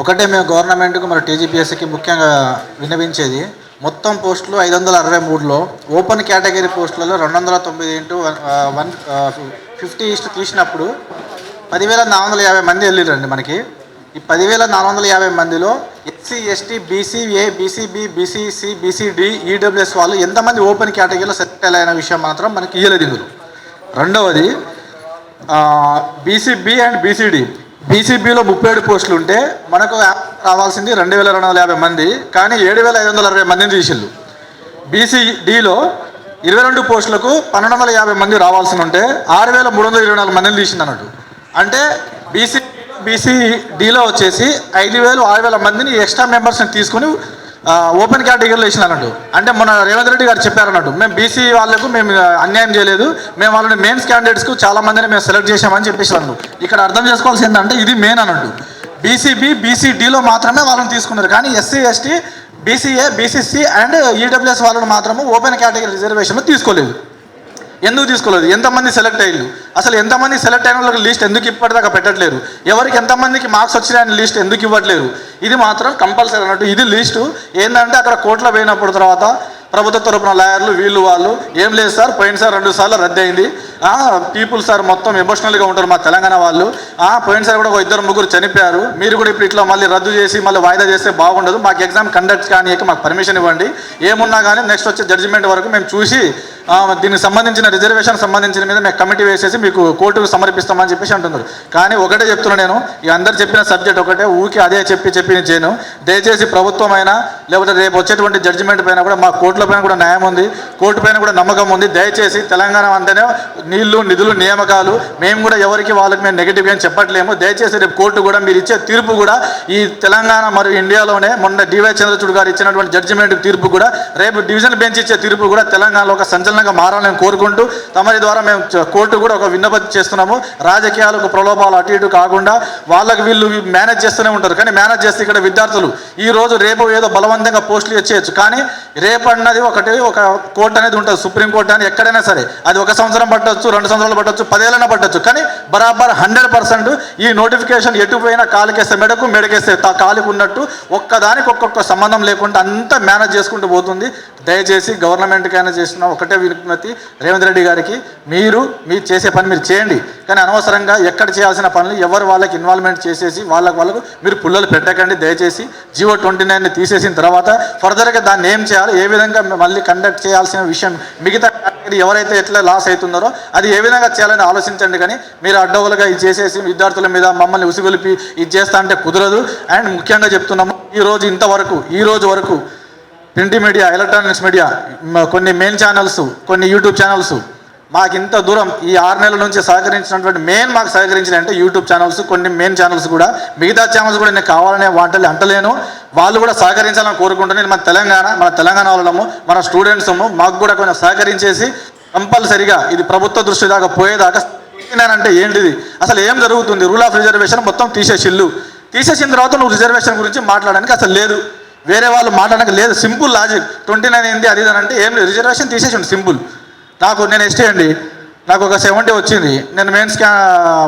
ఒకటే మేము గవర్నమెంట్కు మరి టీజీపీఎస్సీకి ముఖ్యంగా విన్నవించేది మొత్తం పోస్టులు ఐదు వందల అరవై మూడులో ఓపెన్ కేటగిరీ పోస్టులలో రెండు వందల తొమ్మిది ఇంటూ వన్ ఫిఫ్టీ ఇస్ట్ తీసినప్పుడు పదివేల నాలుగు వందల యాభై మంది వెళ్ళిరండి మనకి. ఈ పదివేల నాలుగు వందల యాభై మందిలో SC ST BCA BCB BCC BCD EWS వాళ్ళు ఎంతమంది ఓపెన్ కేటగిరీలో సెటిల్ అయిన విషయం మాత్రం మనకి ఇయ్యలేదు ఇందులో. రెండవది బీసీబీ అండ్ బీసీడి. బీసీపీలో ముప్పై ఏడు పోస్టులు ఉంటే మనకు రావాల్సింది రెండు వేల రెండు వందల యాభై మంది కానీ ఏడు వేల ఐదు వందల అరవై మందిని తీసిళ్ళు. బీసీడీలో ఇరవై రెండు పోస్టులకు పన్నెండు వందల యాభై మంది రావాల్సి ఉంటే ఆరు వేల మూడు వందల ఇరవై నాలుగు మందిని తీసింది అన్నట్టు. అంటే బీసీ బీసీడీలో వచ్చేసి ఐదు వేలు ఆరు వేల మందిని ఎక్స్ట్రా మెంబర్స్ని తీసుకుని ఓపెన్ కేటగిరీలో వేసిన అన్నట్టు అంటే మన రేవంత్ రెడ్డి గారు చెప్పారు అన్నట్టు మేము బీసీ వాళ్ళకు మేము అన్యాయం చేయలేదు. మేము వాళ్ళని మెయిన్స్ క్యాండిడేట్స్కు చాలా మందిని మేము సెలెక్ట్ చేసామని చెప్పేసి అన్నారు ఇక్కడ అర్థం చేసుకోవాల్సి ఏంటంటే ఇది మెయిన్ అన్నట్టు బీసీబీ బీసీడీలో మాత్రమే వాళ్ళని తీసుకున్నారు. కానీ SC ST BCA BCC and EWS వాళ్ళని మాత్రము ఓపెన్ కేటగిరీ రిజర్వేషన్ తీసుకోలేదు. ఎందుకు తీసుకోలేదు? ఎంతమంది సెలెక్ట్ అయ్యారు అసలు ఎంతమంది సెలెక్ట్ అయిన వాళ్ళకి లిస్ట్ ఎందుకు ఇప్పటిదాకా పెట్టట్లేరు ఎవరికి ఎంతమందికి మార్క్స్ వచ్చినాయని లిస్ట్ ఎందుకు ఇవ్వట్లేరు ఇది మాత్రం కంపల్సరీ అన్నట్టు ఇది లిస్టు. ఏంటంటే అక్కడ కోర్టులో పోయినప్పుడు తర్వాత ప్రభుత్వ తరపున లాయర్లు వీళ్ళు వాళ్ళు ఏం లేదు సార్ పోయిన సార్ రెండు సార్లు రద్దు అయింది. పీపుల్ సార్ మొత్తం ఎమోషనల్గా ఉంటారు మా తెలంగాణ వాళ్ళు. పోయిన పోయినసారి కూడా ఒక ఇద్దరు ముగ్గురు చనిపోయారు. మీరు కూడా ఇప్పుడు ఇట్లా మళ్ళీ రద్దు చేసి మళ్ళీ వాయిదా చేస్తే బాగుండదు. మాకు ఎగ్జామ్ కండక్ట్ కానీ మాకు పర్మిషన్ ఇవ్వండి. ఏమున్నా కానీ నెక్స్ట్ వచ్చే జడ్జిమెంట్ వరకు మేము చూసి దీనికి సంబంధించిన రిజర్వేషన్ సంబంధించిన మీద మేము కమిటీ వేసేసి మీకు కోర్టుకు సమర్పిస్తామని చెప్పేసి అంటున్నారు. కానీ ఒకటే చెప్తున్నా నేను ఈ అందరు చెప్పిన సబ్జెక్ట్ ఒకటే ఊకి అదే చెప్పి చెప్పి నేను చేయను. దయచేసి ప్రభుత్వం అయినా లేకపోతే రేపు వచ్చేటువంటి జడ్జిమెంట్ పైన కూడా మా కోర్టుల పైన కూడా న్యాయం ఉంది. కోర్టు పైన కూడా నమ్మకం ఉంది. దయచేసి తెలంగాణ అంటేనే నీళ్ళు నిధులు నియామకాలు మేము కూడా ఎవరికి వాళ్ళకి మేము నెగిటివ్ అని చెప్పట్లేము. దయచేసి రేపు కోర్టు కూడా మీరు ఇచ్చే తీర్పు కూడా ఈ తెలంగాణ మరియు ఇండియాలోనే మొన్న డివై చంద్రచూడ్ గారు ఇచ్చినటువంటి జడ్జిమెంట్ తీర్పు కూడా రేపు డివిజన్ బెంచ్ ఇచ్చే తీర్పు కూడా తెలంగాణలో ఒక సంచలనంగా మారాలని కోరుకుంటూ తమరి ద్వారా మేము కోర్టు కూడా ఒక విన్నపతి చేస్తున్నాము. రాజకీయాలకు ప్రలోభాలు అటు ఇటు కాకుండా వాళ్ళకి వీళ్ళు మేనేజ్ చేస్తూనే ఉంటారు. కానీ మేనేజ్ చేస్తే ఇక్కడ విద్యార్థులు ఈ రోజు రేపు ఏదో బలవంతంగా పోస్టులు ఇచ్చేయచ్చు. కానీ రేపు అన్నది ఒకటి ఒక కోర్టు అనేది ఉంటుంది సుప్రీంకోర్టు అని ఎక్కడైనా సరే. అది ఒక సంవత్సరం పట్టొచ్చు రెండు సంవత్సరాలు పట్టొచ్చు పదేళ్ళైనా పట్టొచ్చు. కానీ బరాబర్ హండ్రెడ్ పర్సెంట్ ఈ నోటిఫికేషన్ ఎటు పోయినా కాలుకేస్తే మెడకు మెడకేస్తే కాలుకు ఉన్నట్టు ఒక్కదానికి ఒక్కొక్క సంబంధం లేకుండా అంతా మేనేజ్ చేసుకుంటూ పోతుంది. దయచేసి గవర్నమెంట్కైనా చేసిన ఒకటే విజ్ఞప్తి రేవంత్ రెడ్డి గారికి మీరు మీరు చేసే పని మీరు చేయండి. కానీ అనవసరంగా ఎక్కడ చేయాల్సిన పనులు ఎవరు వాళ్ళకి ఇన్వాల్వ్మెంట్ చేసేసి వాళ్ళకి వాళ్ళకు మీరు పుల్లలు పెట్టకండి దయచేసి జియో ట్వంటీ నైన్ని తీసేసిన తర్వాత ఫర్దర్గా దాన్ని ఏం చేయాలి ఏ విధంగా మళ్ళీ కండక్ట్ చేయాల్సిన విషయం మిగతా ఎవరైతే ఎట్లా లాస్ అవుతున్నారో అది ఏ విధంగా చేయాలని ఆలోచించండి కానీ మీరు అడ్డవులుగా ఇది చేసేసి విద్యార్థుల మీద మమ్మల్ని ఉసిగొలిపి ఇది చేస్తా అంటే కుదరదు. అండ్ ముఖ్యంగా చెప్తున్నాము ఈ రోజు ఇంతవరకు ఈ రోజు వరకు ప్రింట్ మీడియా ఎలక్ట్రానిక్స్ మీడియా కొన్ని మెయిన్ ఛానల్స్ కొన్ని యూట్యూబ్ ఛానల్స్ మాకు ఇంత దూరం ఈ ఆరు నెలల నుంచి సహకరించినటువంటి మెయిన్ మాకు సహకరించిన అంటే యూట్యూబ్ ఛానల్స్ కొన్ని మెయిన్ ఛానల్స్ కూడా. మిగతా ఛానల్స్ కూడా నేను కావాలనే వాంటలు అంటలేను. వాళ్ళు కూడా సహకరించాలని కోరుకుంటున్నాను మన తెలంగాణ మన తెలంగాణ వాళ్ళము మన స్టూడెంట్స్ మాకు కూడా కొంచెం సహకరించేసి కంపల్సరిగా ఇది ప్రభుత్వ దృష్టి దాకా పోయేదాకా అంటే ఏంటిది? అసలు ఏం జరుగుతుంది? రూల్ ఆఫ్ రిజర్వేషన్ మొత్తం తీసేసిల్లు. తీసేసిన తర్వాత నువ్వు రిజర్వేషన్ గురించి మాట్లాడడానికి అసలు లేదు. వేరే వాళ్ళు మాట్లాడడానికి లేదు. సింపుల్ లాజిక్ ట్వంటీ నైన్ ఏంది? అది అని అంటే ఏం లేదు. రిజర్వేషన్ తీసేసిండు. సింపుల్. నాకు నేను ఎస్టీ అండి. నాకు ఒక సెవెంటీ వచ్చింది. నేను మెయిన్స్ క్యా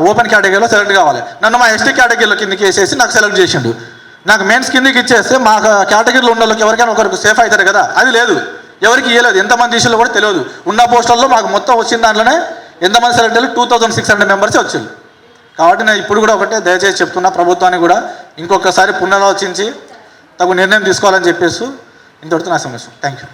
ఓపెన్ కేటగిరీలో సెలెక్ట్ కావాలి. నన్ను మా ఎస్టీ కేటగిరీలో కిందకి వేసేసి నాకు సెలెక్ట్ చేసిండు. నాకు మెయిన్స్ కిందకి ఇచ్చేస్తే మా కేటగిరీలో ఉన్న వాళ్ళకి ఎవరికైనా ఒకరికి సేఫ్ అవుతారు కదా? అది లేదు. ఎవరికి ఇవ్వలేదు ఎంతమంది తీసిలో కూడా తెలియదు. ఉన్న పోస్టుల్లో మాకు మొత్తం వచ్చిన దాంట్లోనే ఎంతమంది సెలెక్ట్ అయ్యారు? Two thousand six hundred members వచ్చింది కాబట్టి నేను ఇప్పుడు కూడా ఒకటే దయచేసి చెప్తున్నా ప్రభుత్వాన్ని కూడా ఇంకొకసారి పునరాలోచించి తగు నిర్ణయం తీసుకోవాలని చెప్పేసి ఇంతవరకు నా సమస్య. Thank you